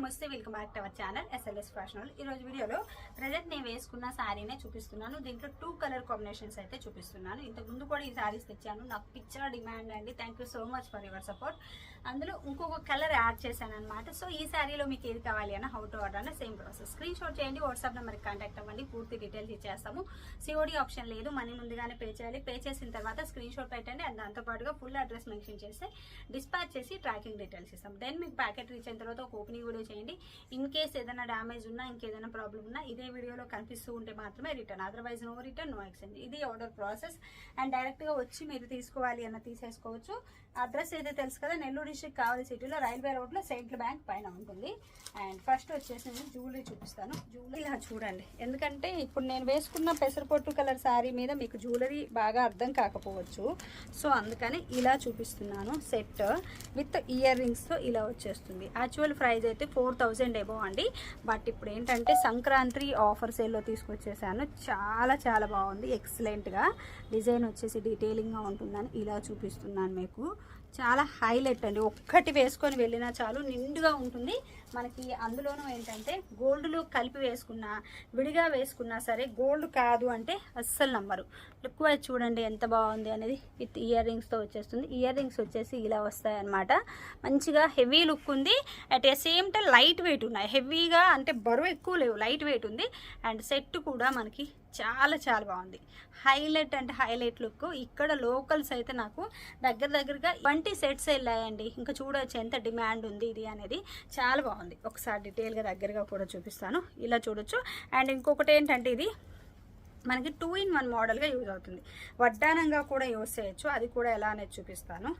నమస్తే welcome back to our channel SLS ఫ్యాషనల్ ఈ రోజు వీడియోలో ప్రజెంట్ నేను వేసుకున్న శారీనే చూపిస్తున్నాను. దీంట్లో టూ కలర్ కాంబినేషన్స్ అయితే చూపిస్తున్నాను. ఇంతకు ముందు కూడా ఈ శారీస్ తెచ్చాను. నాకు పిక్చర్ డిమాండ్ అండి. Thank you so much for your support అందులో ఇంకొక కలర్ యాడ్ చేశాను అనమాట సో ఈ శారీలో మీకు ఏది కావాలి అన్న హౌ టు ఆర్డర్ అన్న సేమ్ ప్రాసెస్ స్క్రీన్ షాట్ చేయండి వాట్సాప్ నెంబర్కి కాంటాక్ట్ అవ్వండి. పూర్తి డీటెయిల్స్ ఇచ్చేస్తాము. సిఓడి ఆప్షన్ లేదు. మనీ ముందుగానే పే చేయాలి. పే చేసిన తర్వాత స్క్రీన్ షాట్ పెట్టండి. అండ్ దాంతోపాటుగా ఫుల్ అడ్రస్ మెన్షన్ చేస్తే డిస్పాచ్ చేసి ట్రాకింగ్ డీటెయిల్స్ ఇస్తాం. దెన్ మీకు ప్యాకెట్ రీచ్ అయిన తర్వాత ఒక ఓపెనింగ్ కూడా చేయండి. ఇన్ కేస్ ఏదైనా డ్యామేజ్ ఉన్నా ఇంకేదైనా ప్రాబ్లం ఉన్నా ఇదే వీడియోలో కనిపిస్తూ ఉంటే మాత్రమే return otherwise no return no exchange ఇది ఆర్డర్ ప్రాసెస్ అండ్ డైరెక్ట్గా వచ్చి మీరు తీసుకోవాలి అన్న తీసేసుకోవచ్చు. అడ్రస్ అయితే తెలుసు కదా? నెల్లూరు డిస్ట్రిక్ట్ కావాలి సిటీలో రైల్వే రోడ్లో సెంట్రల్ బ్యాంక్ పైన ఉంటుంది. అండ్ ఫస్ట్ వచ్చేసి నేను జ్యువెలరీ చూపిస్తాను. జ్యువెలరీ ఇలా చూడండి. ఎందుకంటే ఇప్పుడు నేను వేసుకున్న పెసరపొట్టు కలర్ శారీ మీద మీకు జ్యువెలరీ బాగా అర్థం కాకపోవచ్చు. సో అందుకని ఇలా చూపిస్తున్నాను. సెట్ విత్ ఇయర్ రింగ్స్తో ఇలా వచ్చేస్తుంది. యాక్చువల్ ప్రైజ్ అయితే ఫోర్ థౌజండ్ ఎబో అండి. బట్ ఇప్పుడు ఏంటంటే సంక్రాంతి ఆఫర్ సేల్లో తీసుకొచ్చేసాను. చాలా చాలా బాగుంది. ఎక్సలెంట్గా డిజైన్ వచ్చేసి డీటెయిలింగ్గా ఉంటుందని ఇలా చూపిస్తున్నాను మీకు. చాలా హైలైట్ అండి. ఒక్కటి వేసుకొని వెళ్ళినా చాలు నిండుగా ఉంటుంది. మనకి అందులోనూ ఏంటంటే గోల్డ్లో కలిపి వేసుకున్నా విడిగా వేసుకున్నా సరే గోల్డ్ కాదు అంటే అస్సలు నమ్మరు. లుక్ వైజ్ చూడండి ఎంత బాగుంది అనేది విత్ ఇయర్ రింగ్స్తో వచ్చేస్తుంది. ఇయర్ రింగ్స్ వచ్చేసి ఇలా వస్తాయన్నమాట. మంచిగా హెవీ లుక్ ఉంది. At a same time light weight ఉన్నాయి. హెవీగా అంటే బరువు ఎక్కువ లేవు లైట్ వెయిట్ ఉంది. అండ్ సెట్ కూడా మనకి చాలా చాలా బాగుంది. హైలైట్ అంటే హైలైట్ లుక్. ఇక్కడ లోకల్స్ అయితే నాకు దగ్గర దగ్గరగా ట్వంటీ సెట్స్ వెళ్ళాయండి. ఇంకా చూడవచ్చు ఎంత డిమాండ్ ఉంది ఇది అనేది. చాలా బాగుంది. ఒకసారి డీటెయిల్గా దగ్గరగా కూడా చూపిస్తాను. ఇలా చూడొచ్చు. అండ్ ఇంకొకటి ఏంటంటే ఇది మనకి టూ ఇన్ వన్ మోడల్గా యూజ్ అవుతుంది. వడ్డానంగా కూడా యూజ్ చేయొచ్చు. అది కూడా ఎలా అనేది చూపిస్తాను.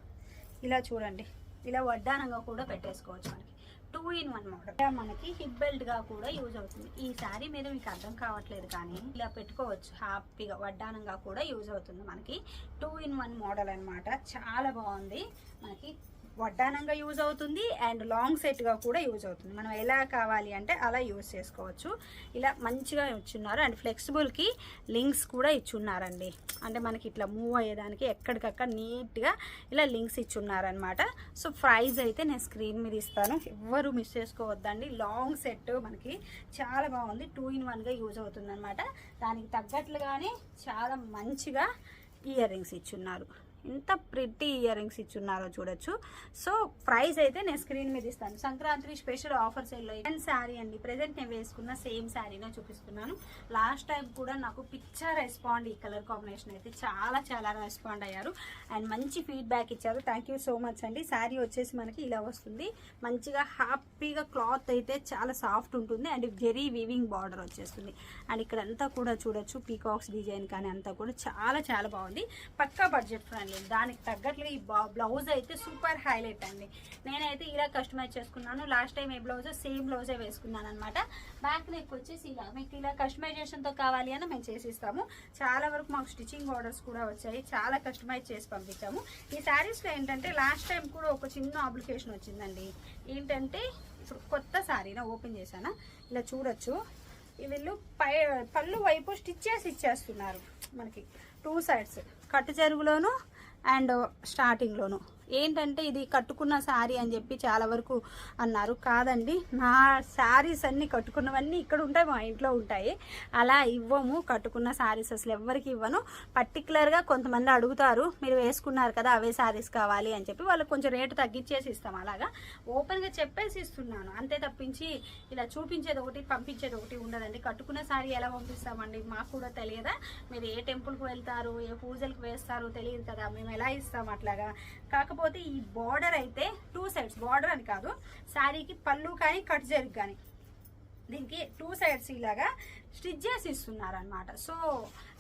ఇలా చూడండి. ఇలా వడ్డానంగా కూడా పెట్టేసుకోవచ్చు మనకి. టూ ఇన్ వన్ మోడల్ మనకి హిప్ బెల్ట్గా కూడా యూజ్ అవుతుంది. ఈ శారీ మీద మీకు అర్థం కావట్లేదు కానీ ఇలా పెట్టుకోవచ్చు. హ్యాపీగా వడ్డానంగా కూడా యూజ్ అవుతుంది మనకి. టూ ఇన్ వన్ మోడల్ అన్నమాట. చాలా బాగుంది. మనకి వడ్డానంగా యూజ్ అవుతుంది అండ్ లాంగ్ సెట్గా కూడా యూజ్ అవుతుంది. మనం ఎలా కావాలి అంటే అలా యూజ్ చేసుకోవచ్చు. ఇలా మంచిగా ఇచ్చున్నారు. అండ్ ఫ్లెక్సిబుల్కి లింక్స్ కూడా ఇచ్చున్నారండి. అంటే మనకి ఇట్లా మూవ్ అయ్యేదానికి ఎక్కడికక్కడ నీట్గా ఇలా లింక్స్ ఇచ్చున్నారనమాట సో ప్రైజ్ అయితే నేను స్క్రీన్ మీద ఇస్తాను. ఎవ్వరూ మిస్ చేసుకోవద్దండి. లాంగ్ సెట్ మనకి చాలా బాగుంది. టూ ఇన్ వన్గా యూజ్ అవుతుంది అనమాట దానికి తగ్గట్లుగానే చాలా మంచిగా ఇయర్ రింగ్స్ ఇచ్చున్నారు. ఎంత ప్రిటీ ఇయర్ రింగ్స్ ఇచ్చున్నారో చూడొచ్చు. సో ప్రైస్ అయితే నేను స్క్రీన్ మీద ఇస్తాను. సంక్రాంతి స్పెషల్ ఆఫర్ సేల్లో అండ్ శారీ అండి? ప్రజెంట్ నేను వేసుకున్న సేమ్ శారీనే చూపిస్తున్నాను. లాస్ట్ టైం కూడా నాకు పిక్చర్ రెస్పాండ్ ఈ కలర్ కాంబినేషన్ అయితే చాలా చాలా రెస్పాండ్ అయ్యారు. అండ్ మంచి ఫీడ్బ్యాక్ ఇచ్చారు. థ్యాంక్ యూ సో మచ్ అండి. శారీ వచ్చేసి మనకి ఇలా వస్తుంది. మంచిగా హ్యాపీగా క్లాత్ అయితే చాలా సాఫ్ట్ ఉంటుంది. అండ్ వెరీ వీవింగ్ బార్డర్ వచ్చేస్తుంది. అండ్ ఇక్కడ అంతా కూడా చూడొచ్చు. పీకాక్స్ డిజైన్ కానీ అంతా కూడా చాలా చాలా బాగుంది. పక్కా బడ్జెట్ ఫ్రెండ్లీ దానికి తగ్గట్లు ఈ బ్లౌజ్ అయితే సూపర్ హైలైట్ అండి. నేనైతే ఇలా కస్టమైజ్ చేసుకున్నాను. లాస్ట్ టైం ఏ బ్లౌజ్ సేమ్ బ్లౌజే వేసుకున్నాను అనమాట బ్యాక్ నెక్ వచ్చేసి ఇలా మీకు ఇలా కస్టమైజేషన్తో కావాలి అని మేము చేసిస్తాము. చాలా వరకు మాకు స్టిచ్చింగ్ ఆర్డర్స్ కూడా వచ్చాయి. చాలా కస్టమైజ్ చేసి పంపించాము. ఈ శారీస్లో ఏంటంటే లాస్ట్ టైం కూడా ఒక చిన్న అప్లికేషన్ వచ్చిందండి. ఏంటంటే ఇప్పుడు కొత్త శారీనా ఓపెన్ చేశానా? ఇలా చూడొచ్చు. వీళ్ళు పై పళ్ళు వైపు స్టిచ్ చేసి ఇచ్చేస్తున్నారు మనకి. టూ సైడ్స్ కట్టు చెరుగులోను అండ్ స్టార్టింగ్లోను. ఏంటంటే ఇది కట్టుకున్న శారీ అని చెప్పి చాలా వరకు అన్నారు. కాదండి నా శారీస్ అన్నీ కట్టుకున్నవన్నీ ఇక్కడ ఉంటాయి మా ఇంట్లో ఉంటాయి. అలా ఇవ్వము కట్టుకున్న శారీస్ అసలు ఎవరికి ఇవ్వను. పర్టికులర్గా కొంతమంది అడుగుతారు మీరు వేసుకున్నారు కదా అవే శారీస్ కావాలి అని చెప్పి. వాళ్ళకి కొంచెం రేటు తగ్గించేసి ఇస్తాం అలాగా. ఓపెన్గా చెప్పేసి ఇస్తున్నాను. అంతే తప్పించి ఇలా చూపించేది ఒకటి పంపించేది ఒకటి ఉండదండి. కట్టుకున్న శారీ ఎలా పంపిస్తామండి? మాకు కూడా తెలియదా? మీరు ఏ టెంపుల్కి వెళ్తారు ఏ పూజలకు వేస్తారు తెలియదు కదా. మేము ఎలా ఇస్తాం అట్లాగా? కాకపోతే ఈ బార్డర్ అయితే టూ సైడ్స్ బార్డర్ అని కాదు. శారీకి పళ్ళు కానీ కట్ జరిగి కానీ. దీనికి టూ సైడ్స్ ఇలాగా స్టిచ్ చేసి ఇస్తున్నారు అనమాట సో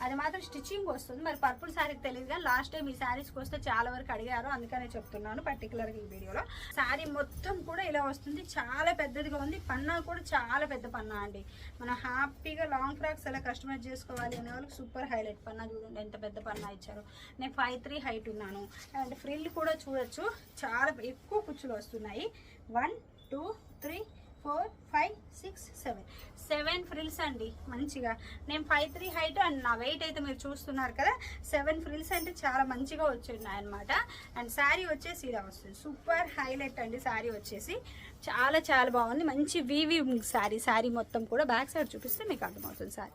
అది మాత్రం స్టిచ్చింగ్ వస్తుంది. మరి పర్పుల్ శారీకి తెలియదు కానీ లాస్ట్ టైం ఈ శారీస్కి వస్తే చాలా వరకు అడిగారు. అందుకనే చెప్తున్నాను పర్టికులర్గా ఈ వీడియోలో. శారీ మొత్తం కూడా ఇలా వస్తుంది. చాలా పెద్దదిగా ఉంది. పన్నా కూడా చాలా పెద్ద పన్నా అండి. మనం హ్యాపీగా లాంగ్ ఫ్రాక్స్ ఎలా కస్టమైజ్ చేసుకోవాలి అనే వాళ్ళకి సూపర్ హైలైట్ పన్నా చూడండి. ఎంత పెద్ద పన్నా ఇచ్చారు. నేను ఫైవ్ త్రీ హైట్ ఉన్నాను. అండ్ ఫ్రిల్ కూడా చూడొచ్చు. చాలా ఎక్కువ కుచ్చులు వస్తున్నాయి. One two three four five six seven. Seven frills అండి మంచిగా. నేను ఫైవ్ త్రీ హైట్ అండ్ నా వెయిట్ అయితే మీరు చూస్తున్నారు కదా సెవెన్ ఫ్రిల్స్ అంటే చాలా మంచిగా వచ్చున్నాయి అనమాట అండ్ శారీ వచ్చేసి ఇలా వస్తుంది. సూపర్ హైలైట్ అండి శారీ వచ్చేసి. చాలా చాలా బాగుంది. మంచి వీవింగ్ శారీ శారీ మొత్తం కూడా బ్యాక్ సైడ్ చూపిస్తే మీకు అర్థమవుతుంది శారీ.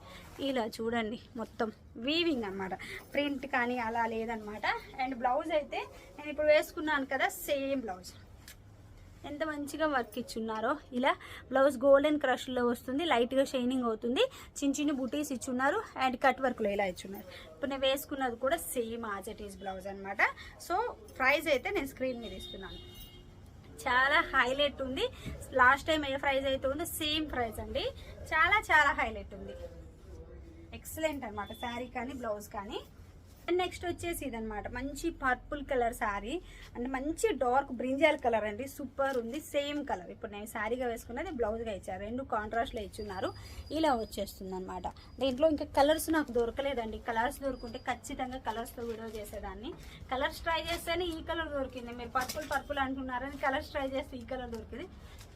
ఇలా చూడండి మొత్తం వీవింగ్ అన్నమాట. ప్రింట్ కానీ అలా లేదనమాట అండ్ బ్లౌజ్ అయితే నేను ఇప్పుడు వేసుకున్నాను కదా సేమ్ బ్లౌజ్. ఎంత మంచిగా వర్క్ ఇచ్చున్నారో. ఇలా బ్లౌజ్ గోల్డెన్ క్రష్లో వస్తుంది లైట్గా షైనింగ్ అవుతుంది. చిన్న చిన్న బుటీస్ ఇచ్చున్నారు అండ్ కట్ వర్క్లో ఇలా ఇచ్చున్నారు. ఇప్పుడు నేను వేసుకున్నది కూడా same as it is blouse అనమాట సో ప్రైస్ అయితే నేను స్క్రీన్ మీద ఇస్తున్నాను. చాలా హైలైట్ ఉంది. లాస్ట్ టైం ఏ ప్రైజ్ అయితే ఉందో సేమ్ ప్రైజ్ అండి. చాలా చాలా హైలైట్ ఉంది. ఎక్సలెంట్ అనమాట శారీ కానీ బ్లౌజ్ కానీ. అండ్ నెక్స్ట్ వచ్చేసి ఇదనమాట మంచి పర్పుల్ కలర్ శారీ అంటే మంచి డార్క్ బ్రింజాల్ కలర్ అండి. సూపర్ ఉంది. సేమ్ కలర్ ఇప్పుడు నేను శారీగా వేసుకున్నది బ్లౌజ్గా ఇచ్చారు. రెండు కాంట్రాస్ట్లో ఇచ్చున్నారు. ఇలా వచ్చేస్తుంది అనమాట దీంట్లో ఇంకా కలర్స్ నాకు దొరకలేదండి. కలర్స్ దొరుకుంటే ఖచ్చితంగా కలర్స్తో వీడియో చేసేదాన్ని. కలర్స్ ట్రై చేస్తేనే ఈ కలర్ దొరికింది. మీరు పర్పుల్ పర్పుల్ అంటున్నారని కలర్స్ ట్రై చేస్తే ఈ కలర్ దొరికింది.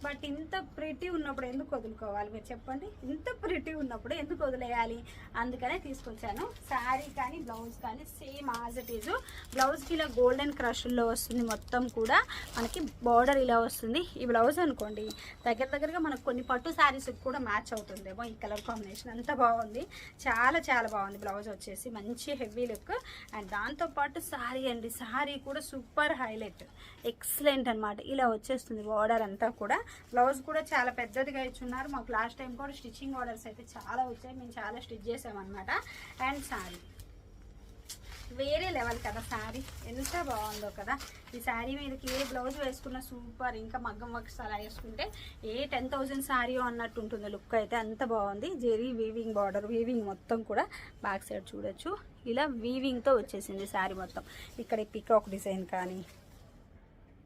బట్ ఇంత ప్రిటీ ఉన్నప్పుడు ఎందుకు వదులుకోవాలి? మీరు చెప్పండి. ఇంత ప్రిటీ ఉన్నప్పుడు ఎందుకు వదిలేయాలి? అందుకనే తీసుకొచ్చాను. శారీ కానీ బ్లౌజ్ కానీ సేమ్ ఆజ్ ఇట్ ఈజ్ బ్లౌజ్కి ఇలా గోల్డెన్ క్రష్లో వస్తుంది మొత్తం కూడా. మనకి బార్డర్ ఇలా వస్తుంది. ఈ బ్లౌజ్ అనుకోండి దగ్గర దగ్గరగా మనకు కొన్ని పట్టు శారీస్ కూడా మ్యాచ్ అవుతుందేమో ఈ కలర్ కాంబినేషన్ అంత బాగుంది. చాలా చాలా బాగుంది బ్లౌజ్ వచ్చేసి. మంచి హెవీ లుక్ అండ్ దాంతోపాటు శారీ అండి. శారీ కూడా సూపర్ హైలైట్ ఎక్సలెంట్ అన్నమాట. ఇలా వచ్చేస్తుంది బార్డర్ అంతా కూడా. బ్లౌజ్ కూడా చాలా పెద్దదిగా ఇచ్చున్నారు. మాకు లాస్ట్ టైం కూడా స్టిచ్చింగ్ ఆర్డర్స్ అయితే చాలా వచ్చాయి. మేము చాలా స్టిచ్ చేసామన్నమాట. అండ్ శారీ వేరే లెవెల్ కదా శారీ ఎంత బాగుందో కదా. ఈ శారీ మీదకి ఏ బ్లౌజ్ వేసుకున్న సూపర్ ఇంకా మగ్గం వర్క్స్ అలా వేసుకుంటే ఏ టెన్ థౌజండ్ శారీ అన్నట్టు ఉంటుంది. లుక్ అయితే అంత బాగుంది. జెరీ వీవింగ్ బార్డర్ వీవింగ్ మొత్తం కూడా బ్యాక్ సైడ్ చూడొచ్చు. ఇలా వీవింగ్తో వచ్చేసింది శారీ మొత్తం. ఇక్కడ పికాక్ డిజైన్ కానీ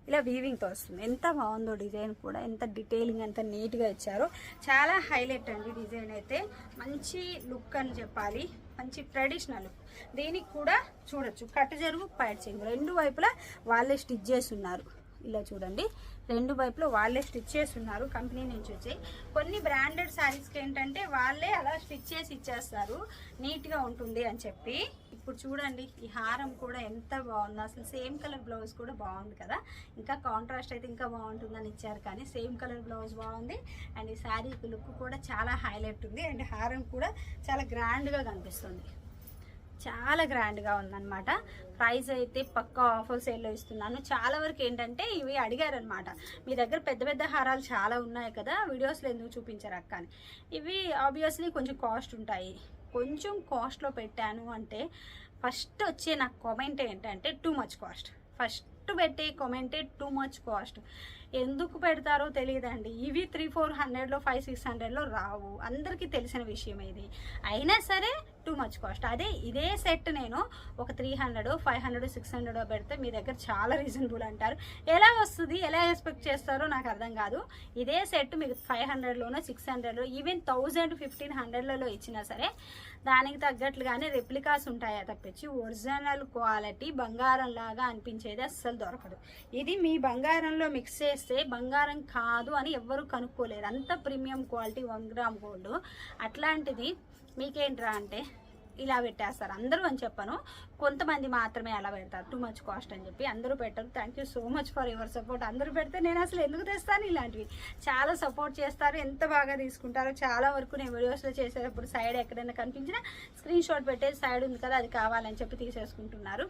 ఇలా వీవింగ్తో వస్తుంది. ఎంత బాగుందో డిజైన్ కూడా ఎంత డీటెయిలింగ్ ఎంత నీట్గా ఇచ్చారో. చాలా హైలైట్ అండి డిజైన్ అయితే. మంచి లుక్ అని చెప్పాలి. మంచి ట్రెడిషనల్ లుక్ దీనికి కూడా చూడొచ్చు. కట్టు జరుగు పైట్ చెంగు రెండు వైపులా వాళ్ళే స్టిచ్ చేసి ఉన్నారు ఇలా చూడండి. రెండు వైపులో వాళ్ళే స్టిచ్ చేసి ఉన్నారు కంపెనీ నుంచి వచ్చి. కొన్ని బ్రాండెడ్ శారీస్కి ఏంటంటే వాళ్ళే అలా స్టిచ్ చేసి ఇచ్చేస్తారు. నీట్గా ఉంటుంది అని చెప్పి. ఇప్పుడు చూడండి ఈ హారం కూడా ఎంత బాగుంది. అసలు సేమ్ కలర్ బ్లౌజ్ కూడా బాగుంది కదా. ఇంకా కాంట్రాస్ట్ అయితే ఇంకా బాగుంటుందని ఇచ్చారు కానీ సేమ్ కలర్ బ్లౌజ్ బాగుంది. అండ్ ఈ శారీ లుక్ కూడా చాలా హైలైట్ ఉంది. అండ్ హారం కూడా చాలా గ్రాండ్గా కనిపిస్తుంది. చాలా గ్రాండ్గా ఉందన్నమాట. ప్రైస్ అయితే పక్కా ఆఫర్ సేల్లో ఇస్తున్నాను. చాలా వరకు ఏంటంటే ఇవి అడిగారనమాట మీ దగ్గర పెద్ద పెద్ద హారాలు చాలా ఉన్నాయి కదా వీడియోస్లో ఎందుకు చూపించారు అక్క అని. ఇవి ఆబ్వియస్లీ కొంచెం కాస్ట్ ఉంటాయి. కొంచెం కాస్ట్లో పెట్టాను అంటే ఫస్ట్ వచ్చే నాకు కామెంట్ ఏంటంటే టూ మచ్ కాస్ట్. ఫస్ట్ పెట్టే కామెంటే టూ మచ్ కాస్ట్. ఎందుకు పెడతారో తెలియదండి. ఇవి త్రీ ఫోర్ హండ్రెడ్లో ఫైవ్ సిక్స్ హండ్రెడ్లో రావు. అందరికీ తెలిసిన విషయం ఇది. అయినా సరే టూ మచ్ కాస్ట్. అదే ఇదే సెట్ నేను ఒక three hundred five hundred six hundred పెడితే మీ దగ్గర చాలా రీజనబుల్ అంటారు. ఎలా వస్తుంది ఎలా ఎక్స్పెక్ట్ చేస్తారో నాకు అర్థం కాదు. ఇదే సెట్ మీకు ఫైవ్ హండ్రెడ్లోనో సిక్స్ హండ్రెడ్లో ఈవెన్ థౌజండ్ ఫిఫ్టీన్ హండ్రెడ్లలో ఇచ్చినా సరే దానికి తగ్గట్లుగానే రెప్లికాస్ ఉంటాయా తప్పించి ఒరిజినల్ క్వాలిటీ బంగారం లాగా అనిపించేది అస్సలు దొరకదు. ఇది మీ బంగారంలో మిక్స్ చేస్తే బంగారం కాదు అని ఎవ్వరు కనుక్కోలేరు అంత premium quality one gram gold. అట్లాంటిది మీకేంట్రా అంటే ఇలా పెట్టేస్తారు. అందరూ అని చెప్పను. కొంతమంది మాత్రమే అలా పెడతారు. టూ మచ్ కాస్ట్ అని చెప్పి అందరూ పెట్టరు. Thank you so much for your support అందరూ పెడితే నేను అసలు ఎందుకు తెస్తాను ఇలాంటివి? చాలా సపోర్ట్ చేస్తారు. ఎంత బాగా తీసుకుంటారో చాలా వరకు నేను వీడియోస్లో చేసేటప్పుడు సైడ్ ఎక్కడైనా కనిపించినా స్క్రీన్ షాట్ పెట్టేసి సైడ్ ఉంది కదా అది కావాలని చెప్పి తీసేసుకుంటున్నారు.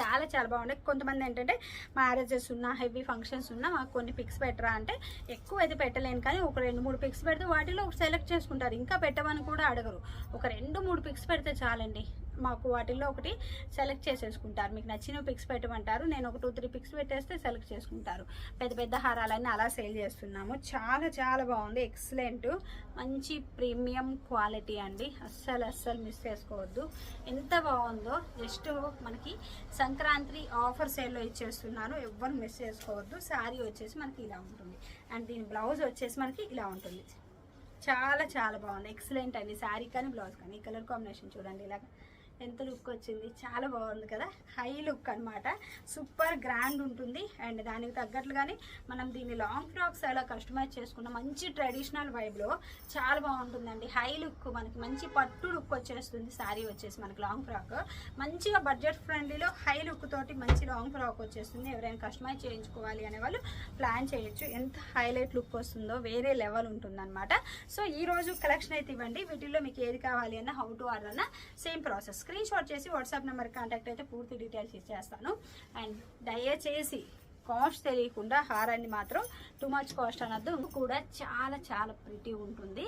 చాలా చాలా బాగుంటాయి కొంతమంది ఏంటంటే మ్యారేజెస్ ఉన్నా హెవీ ఫంక్షన్స్ ఉన్నా మాకు కొన్ని పిక్స్ పెట్టరా అంటే ఎక్కువ అయితే పెట్టలేను. కానీ ఒక రెండు మూడు పిక్స్ పెడితే వాటిలో ఒక సెలెక్ట్ చేసుకుంటారు. ఇంకా పెట్టమని కూడా అడగరు. ఒక రెండు మూడు పిక్స్ పెడితే చాలండి. మాకు వాటిల్లో ఒకటి సెలెక్ట్ చేసేసుకుంటారు. మీకు నచ్చిన పిక్స్ పెట్టమంటారు. నేను ఒక టూ త్రీ పిక్స్ పెట్టేస్తే సెలెక్ట్ చేసుకుంటారు. పెద్ద పెద్ద హారాలన్నీ అలా సేల్ చేస్తున్నాము. చాలా చాలా బాగుంది. ఎక్సలెంట్ మంచి ప్రీమియం క్వాలిటీ అండి. అస్సలు అస్సలు మిస్ చేసుకోవద్దు. ఎంత బాగుందో జస్ట్ మనకి సంక్రాంతి ఆఫర్ సేల్లో ఇచ్చేస్తున్నాను. ఎవ్వరు మిస్ చేసుకోవద్దు. శారీ వచ్చేసి మనకి ఇలా ఉంటుంది. అండ్ దీని బ్లౌజ్ వచ్చేసి మనకి ఇలా ఉంటుంది. చాలా చాలా బాగుంది. ఎక్సలెంట్ అండి. శారీ కానీ బ్లౌజ్ కానీ. ఈ కలర్ కాంబినేషన్ చూడండి. ఇలాగా ఎంత లుక్ వచ్చింది? చాలా బాగుంది కదా? హై లుక్ అనమాట సూపర్ గ్రాండ్ ఉంటుంది. అండ్ దానికి తగ్గట్లుగానే మనం దీన్ని లాంగ్ ఫ్రాక్స్ అలా కస్టమైజ్ చేసుకున్న మంచి ట్రెడిషనల్ వైబ్లో చాలా బాగుంటుందండి. హై లుక్ మనకి మంచి పట్టు లుక్ వచ్చేస్తుంది. శారీ వచ్చేసి మనకి లాంగ్ ఫ్రాక్. మంచిగా బడ్జెట్ ఫ్రెండ్లీలో హై లుక్ తోటి మంచి లాంగ్ ఫ్రాక్ వచ్చేస్తుంది. ఎవరైనా కస్టమైజ్ చేయించుకోవాలి అనే వాళ్ళు ప్లాన్ చేయొచ్చు. ఎంత హైలైట్ లుక్ వస్తుందో వేరే లెవెల్ ఉంటుందన్నమాట. సో ఈ రోజు కలెక్షన్ అయితే ఇవ్వండి. వీటిల్లో మీకు ఏది కావాలి అన్న హౌ టు ఆర్డర్ అన్న సేమ్ ప్రాసెస్ స్క్రీన్ షాట్ చేసి వాట్సాప్ నెంబర్ కాంటాక్ట్ అయితే పూర్తి డీటెయిల్స్ ఇచ్చేస్తాను. అండ్ దయచేసి కాస్ట్ తెలియకుండా హారాన్ని మాత్రం టూ మచ్ కాస్ట్ అనద్దు. కూడా చాలా చాలా ప్రిటీ ఉంటుంది.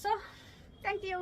So thank you